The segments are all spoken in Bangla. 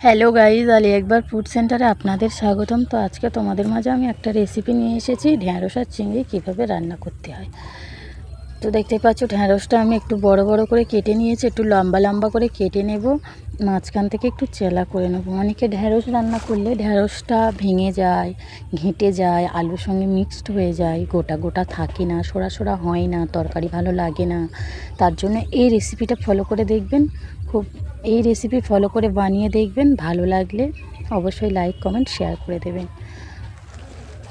হ্যালো গাইজ আলি একবার ফুড সেন্টারে আপনাদের স্বাগতম। তো আজকে তোমাদের মাঝে আমি একটা রেসিপি নিয়ে এসেছি ঢ্যাঁড়স আর চিংড়ি কীভাবে রান্না করতে হয়। তো দেখতে পাচ্ছ ঢ্যাঁড়সটা আমি একটু বড় বড় করে কেটে নিয়েছি, একটু লম্বা লম্বা করে কেটে নেব। মাঝখান থেকে একটু চেলা করে নেব। অনেকে ঢ্যাঁড়স রান্না করলে ঢ্যাঁড়সটা ভেঙে যায়, ঘেঁটে যায়, আলুর সঙ্গে মিক্সড হয়ে যায়, গোটা গোটা থাকে না, সোড়া সোড়া হয় না, তরকারি ভালো লাগে না। তার জন্য এই রেসিপিটা ফলো করে দেখবেন। খুব এই রেসিপি ফলো করে বানিয়ে দেখবেন, ভালো লাগলে অবশ্যই লাইক কমেন্ট শেয়ার করে দেবেন।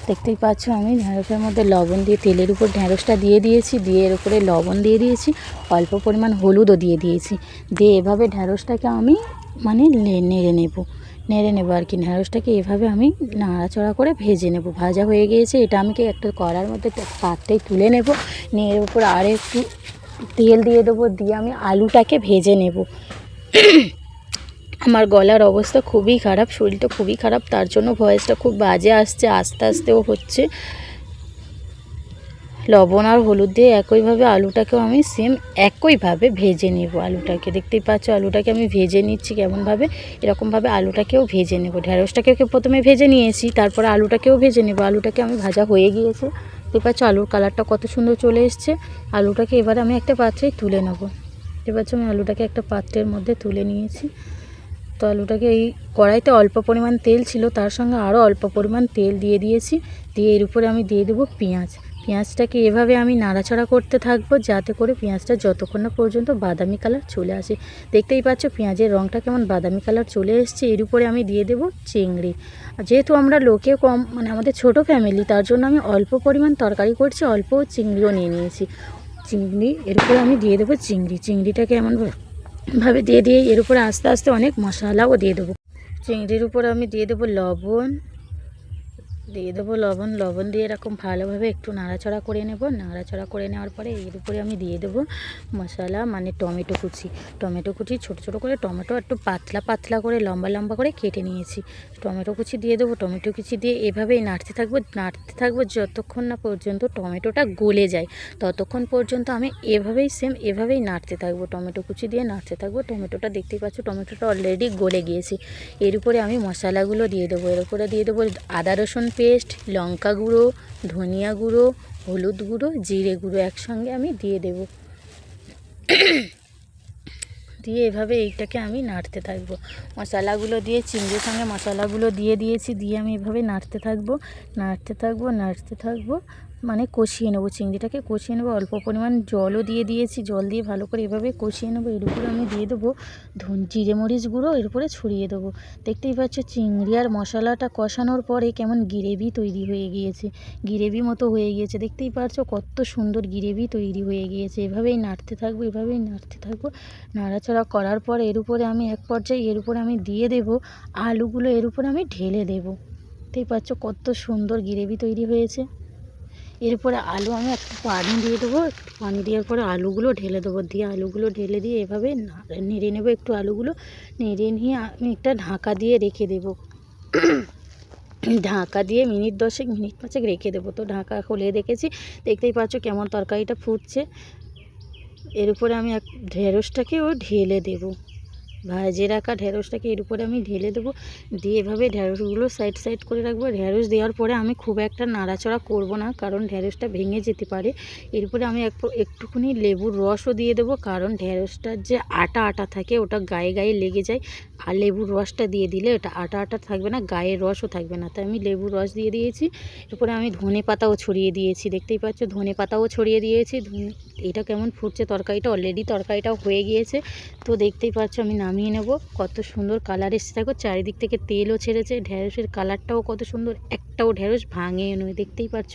দেখতেই পাচ্ছ আমি ঢ্যাঁড়সের মধ্যে লবণ দিয়ে তেলের উপর ঢ্যাঁড়সটা দিয়ে দিয়েছি, দিয়ে এর উপরে লবণ দিয়ে দিয়েছি, অল্প পরিমাণ হলুদও দিয়ে দিয়েছি। দিয়ে এভাবে ঢ্যাঁড়সটাকে আমি মানে নেড়ে নেব। নেড়ে নেব আর কি ঢ্যাঁড়সটাকে এভাবে আমি নাড়াচড়া করে ভেজে নেব। ভাজা হয়ে গিয়েছে, এটা আমি কি একটা কড়ার মধ্যে পাত্রেই তুলে নেব। নিয়ে এর উপর আর একটু তেল দিয়ে দেবো, দিয়ে আমি আলুটাকে ভেজে নেব। আমার গলার অবস্থা খুবই খারাপ, শরীরটা খুবই খারাপ, তার জন্য ভয়েসটা খুব বাজে আসছে, আস্তে আস্তেও হচ্ছে। লবণ আর হলুদ দিয়ে একইভাবে আলুটাকেও আমি সেম একইভাবে ভেজে নেব আলুটাকে। দেখতেই পাচ্ছ, আলুটাকে আমি ভেজে নিচ্ছি কেমনভাবে? এরকমভাবে আলুটাকেও ভেজে নেব। ঢ্যাঁড়সটাকে প্রথমে ভেজে নিয়েছি, তারপরে আলুটাকেও ভেজে নেব। আলুটাকে আমি ভাজা হয়ে গিয়েছে। দেখতে পাচ্ছ, আলুর কালারটা কত সুন্দর চলে এসছে। আলুটাকে এবার আমি একটা পাত্রে তুলে নেব। দেখতে পাচ্ছ, আমি আলুটাকে একটা পাত্রের মধ্যে তুলে নিয়েছি। তো আলুটাকে এই কড়াইতে অল্প পরিমাণ তেল ছিল, তার সঙ্গে আরও অল্প পরিমাণ তেল দিয়ে দিয়েছি। দিয়ে এর উপরে আমি দিয়ে দেবো পেঁয়াজ। পেঁয়াজটাকে এভাবে আমি নাড়াচাড়া করতে থাকব, যাতে করে পেঁয়াজটা যতক্ষণ না পর্যন্ত বাদামি কালার চলে আসে। দেখতেই পাচ্ছ, পেঁয়াজের রঙটা কেমন বাদামি কালার চলে এসছে। এর উপরে আমি দিয়ে দেবো চিংড়ি। যেহেতু আমরা লোকে কম মানে আমাদের ছোট ফ্যামিলি তার জন্য আমি অল্প পরিমাণ তরকারি করছি, অল্প চিংড়িও নিয়ে নিয়েছি। চিংড়ি, এর উপরে আমি দিয়ে দেবো চিংড়ি। চিংড়িটাকে এমনভাবে দিয়ে দিয়ে এর উপরে আস্তে আস্তে অনেক মশলাও দিয়ে দেবো। চিংড়ির উপরে আমি দিয়ে দেবো লবণ দিয়ে দেবো লবণ। লবণ দিয়ে এরকম ভালোভাবে একটু নাড়াচড়া করে নেব। নাড়াচড়া করে নেওয়ার পরে এর উপরে আমি দিয়ে দেবো মশলা মানে টমেটো কুচি। টমেটো কুচি ছোটো ছোটো করে, টমেটো একটু পাতলা পাতলা করে, লম্বা লম্বা করে কেটে নিয়েছি। টমেটো কুচি দিয়ে দেবো। টমেটো কুচি দিয়ে এভাবেই নাড়তে থাকব। নাড়তে থাকব যতক্ষণ না পর্যন্ত টমেটোটা গলে যায়, ততক্ষণ পর্যন্ত আমি এভাবেই সেম এভাবেই নাড়তে থাকব। টমেটো কুচি দিয়ে নাড়তে থাকব। টমেটোটা দেখতেই পাচ্ছ, টমেটোটা অলরেডি গলে গিয়েছে। এর উপরে আমি মশলাগুলো দিয়ে দেবো। এর উপরে দিয়ে দেবো আদা রসুন পেস্ট লঙ্কা গুঁড়ো, ধনিয়া গুঁড়ো, হলুদ গুঁড়ো, জিরে গুঁড়ো একসঙ্গে আমি দিয়ে দেব। দিয়ে এভাবে এইটাকে আমি নাড়তে থাকব। মশলাগুলো দিয়ে চিংড়ির সঙ্গে মশলাগুলো দিয়ে দিয়েছি, দিয়ে আমি এভাবে নাড়তে থাকব নাড়তে থাকব নাড়তে থাকব। মানে কষিয়ে নেব, চিংড়িটাকে কষিয়ে নেব, অল্প পরিমাণ জলও দিয়ে দিয়েছি, জল দিয়ে ভালো করে এভাবে কষিয়ে নেব, এর উপরে আমি দিয়ে দেবো ধন, জিরে মরিচ গুঁড়ো, এর উপরে ছড়িয়ে দেবো। দেখতেই পাচ্ছ চিংড়ি আর মশলাটা কষানোর পরে কেমন গিরেভি তৈরি হয়ে গিয়েছে, গিরেভি মতো হয়ে গিয়েছে। দেখতেই পারছ কত সুন্দর গিরেভি তৈরি হয়ে গিয়েছে, এভাবেই নাড়তে থাকব, এভাবেই নাড়তে থাকব। নাড়াচাড়া করার পর এর উপরে আমি এক পর্যায়ে এর উপরে আমি দিয়ে দেবো আলুগুলো, এর উপরে আমি ঢেলে দেবো। দেখতেই পাচ্ছ কত সুন্দর গিরেভি তৈরি হয়েছে। এরপরে আলু আমি একটু পানি দিয়ে দেবো, একটু পানি দেওয়ার পরে আলুগুলো ঢেলে দেবো। দিয়ে আলুগুলো ঢেলে দিয়ে এভাবে নেড়ে নেব একটু আলুগুলো, নেড়ে নিয়ে আমি একটা ঢাকা দিয়ে রেখে দেবো। ঢাকা দিয়ে মিনিট দশেক, মিনিট পাঁচেক রেখে দেবো। তো ঢাকা খুলে দেখেছি, দেখতেই পাচ্ছ কেমন তরকারিটা ফুটছে। এর উপরে আমি এক ঢেঁড়সটাকেও ঢেলে দেবো। ভাজে রাখা ঢেঁড়সটাকে এর উপরে আমি ঢেলে দেবো। দিয়ে এভাবে ঢেঁড়সগুলো সাইড সাইড করে রাখব। ঢেঁড়স দেওয়ার পরে আমি খুব একটা নাড়াচড়া করব না, কারণ ঢেঁড়সটা ভেঙে যেতে পারে। এরপরে আমি একটু একটুখানি লেবুর রসও দিয়ে দেবো, কারণ ঢেঁড়সটার যে আটা আটা থাকে ওটা গায়ে গায়ে লেগে যায়। আর লেবুর রসটা দিয়ে দিলে ওটা আটা আটা থাকবে না গায়ের রসও থাকবে না। তাই আমি লেবুর রস দিয়ে দিয়েছি। এরপরে আমি ধনে পাতাও ছড়িয়ে দিয়েছি। দেখতেই পাচ্ছ, ধনে পাতাও ছড়িয়ে দিয়েছি। এটা কেমন ফুটছে তরকারিটা অলরেডি তরকারিটাও হয়ে গিয়েছে। তো দেখতেই পাচ্ছ, আমি নামিয়ে নেব। কত সুন্দর কালার এসছে। দেখো, চারিদিক থেকে তেলও ছেড়েছে, ঢেঁড়সের কালারটাও কত সুন্দর। একটাও ঢেঁড়স ভাঙে নয়, দেখতেই পাচ্ছ।